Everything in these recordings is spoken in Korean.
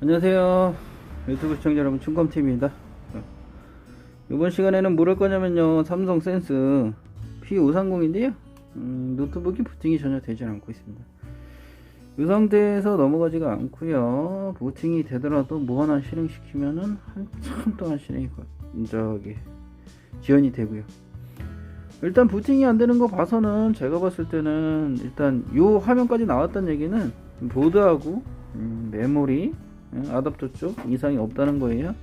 안녕하세요. 유튜브 시청자 여러분 충검TV입니다. 이번 시간에는 뭘할 거냐면요. 삼성 센스 P530인데요. 음, 노트북이 부팅이 전혀 되지 않고 있습니다. 이 상태에서 넘어가지가 않고요. 부팅이 되더라도 뭐 하나 실행시키면은 한참 동안 실행이 거- 저기 지연이 되고요. 일단 부팅이 안 되는 거 봐서는 제가 봤을 때는 일단 요 화면까지 나왔던 얘기는 보드하고 음, 메모리 음, 아답터 쪽 이상이 없다는 거예요.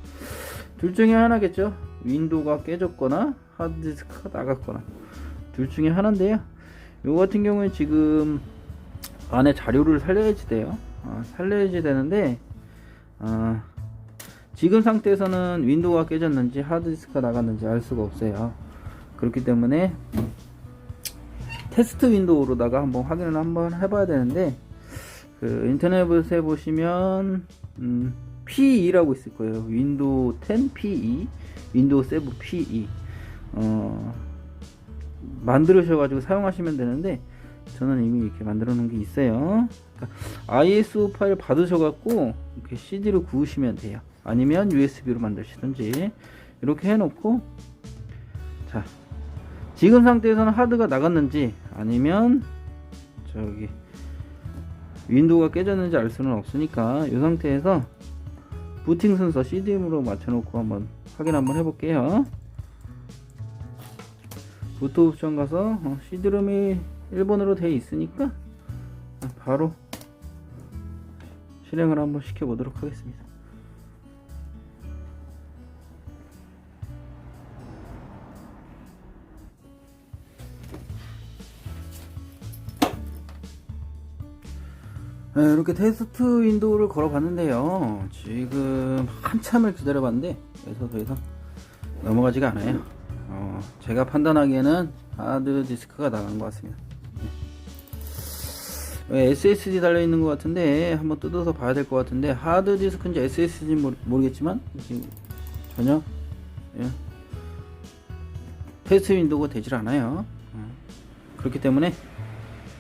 둘 중에 하나겠죠. 윈도우가 깨졌거나 하드디스크가 나갔거나 둘 중에 하나인데요. 요 같은 경우에 지금 안에 자료를 살려야지 돼요. 아, 살려야지 되는데 아, 지금 상태에서는 윈도우가 깨졌는지 하드디스크가 나갔는지 알 수가 없어요. 그렇기 때문에 테스트 윈도우로다가 한번 확인을 한번 해봐야 되는데 그 인터넷에 보시면 음, P2라고 있을 거예요. 윈도우 10 P2, 윈도우 7 P2 어, 만들으셔가지고 사용하시면 되는데 저는 이미 이렇게 만들어 놓은 게 있어요. 그러니까 ISO 파일 받으셔갖고 이렇게 CD로 구우시면 돼요. 아니면 USB로 만드시든지 이렇게 해놓고 자 지금 상태에서는 하드가 나갔는지 아니면 저기 윈도우가 깨졌는지 알 수는 없으니까 이 상태에서 부팅 순서 CDM으로 맞춰놓고 한번 확인 한번 해볼게요. 부트 옵션 가서 어, CD롬이 1번으로 되어 있으니까 바로 실행을 한번 시켜보도록 하겠습니다. 네, 이렇게 테스트 윈도우를 걸어봤는데요. 지금 한참을 기다려봤는데 그래서 더 이상 넘어가지가 않아요. 어, 제가 판단하기에는 하드 디스크가 나간 것 같습니다. 네. SSD 달려 있는 것 같은데 한번 뜯어서 봐야 될 것 같은데 하드 디스크인지 SSD인지 모르겠지만 지금 전혀 예, 테스트 윈도우가 되질 않아요. 어, 그렇기 때문에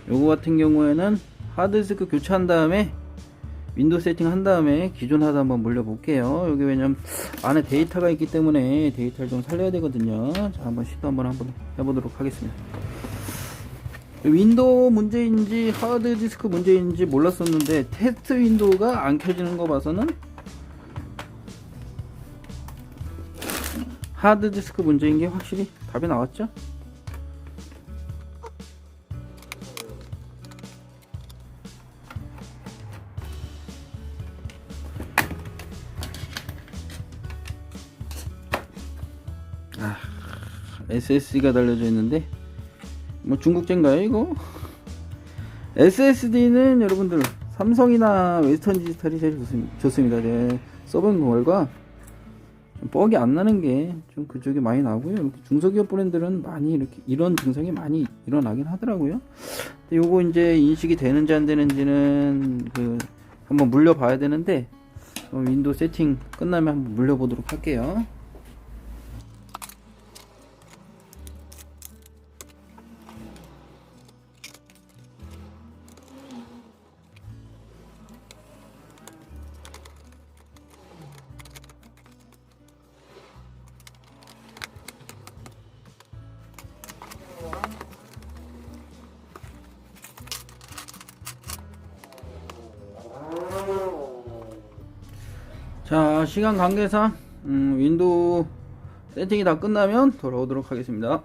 요거 같은 경우에는 하드디스크 교체한 다음에 윈도우 세팅 한 다음에 기존 하드 한번 물려 볼게요. 여기 왜냐면 안에 데이터가 있기 때문에 데이터를 좀 살려야 되거든요. 자 한번 시도 한번 한번 해보도록 하겠습니다. 윈도우 문제인지 하드디스크 문제인지 몰랐었는데 테스트 윈도우가 안 켜지는 거 봐서는 하드디스크 문제인 게 확실히 답이 나왔죠 SSD가 달려져 있는데 뭐 중국제인가요 이거? SSD는 여러분들 삼성이나 웨스턴 디지털이 제일 좋습니다. 네, 써본 결과 좀 뻑이 안 나는 게 좀 그쪽이 많이 나고요. 이렇게 중소기업 브랜드는 많이 이렇게 이런 증상이 많이 일어나긴 하더라고요. 근데 요거 이제 인식이 되는지 안 되는지는 그 한번 물려봐야 되는데 어, 윈도우 세팅 끝나면 한번 물려보도록 할게요. 자 시간 관계상 음, 윈도우 세팅이 다 끝나면 돌아오도록 하겠습니다.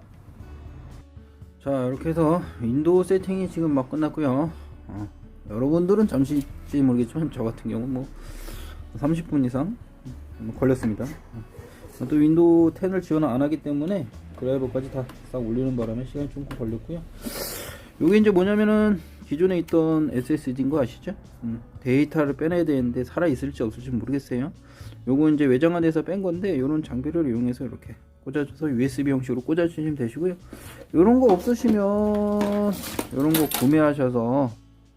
자 이렇게 해서 윈도우 세팅이 지금 막 끝났고요. 어, 여러분들은 잠시일지 모르겠지만 저 같은 경우 뭐 30분 이상 음, 걸렸습니다. 어, 또 윈도우 10을 지원 안 하기 때문에 드라이버까지 다 싹 올리는 바람에 시간이 조금 걸렸고요. 요게 이제 뭐냐면은 기존에 있던 SSD인 거 아시죠? 음, 데이터를 빼내야 되는데 살아 있을지 없을지 모르겠어요. 요거 이제 외장하드에서 뺀 건데 요런 장비를 이용해서 이렇게 꽂아줘서 USB 형식으로 꽂아주시면 되시고요. 요런 거 없으시면 요런 거 구매하셔서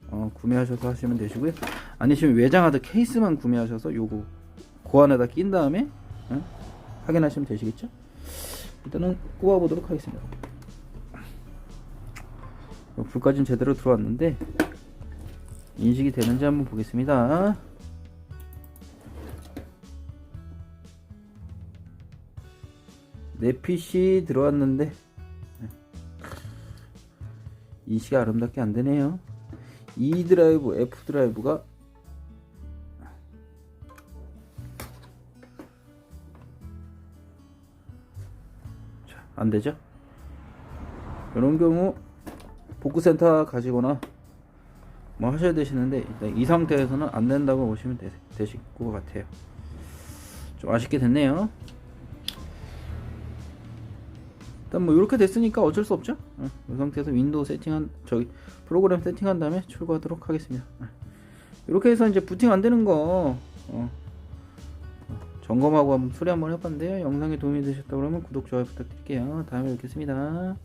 어, 구매하셔서 하시면 되시고요. 아니시면 외장하드 케이스만 구매하셔서 요거 그 안에다 낀 다음에 어? 확인하시면 되시겠죠? 일단은 꼽아보도록 하겠습니다. 불까지 제대로 들어왔는데 인식이 되는지 한번 보겠습니다. 내핏이 들어왔는데 인식이 아름답게 안되네요. E 드라이브 F 드라이브가 안되죠? 이런 경우 복구센터 가시거나 뭐 하셔야 되시는데 일단 이 상태에서는 안 된다고 보시면 되, 되실 것 같아요. 좀 아쉽게 됐네요. 일단 뭐 이렇게 됐으니까 어쩔 수 없죠. 어, 이 상태에서 윈도우 세팅한 저기 프로그램 세팅한 다음에 출고하도록 하겠습니다. 어. 이렇게 해서 이제 부팅 안 되는 거 어, 어, 점검하고 한번 수리 한번 해봤는데요. 영상이 도움이 되셨다 그러면 구독 좋아요 부탁드릴게요. 다음에 뵙겠습니다.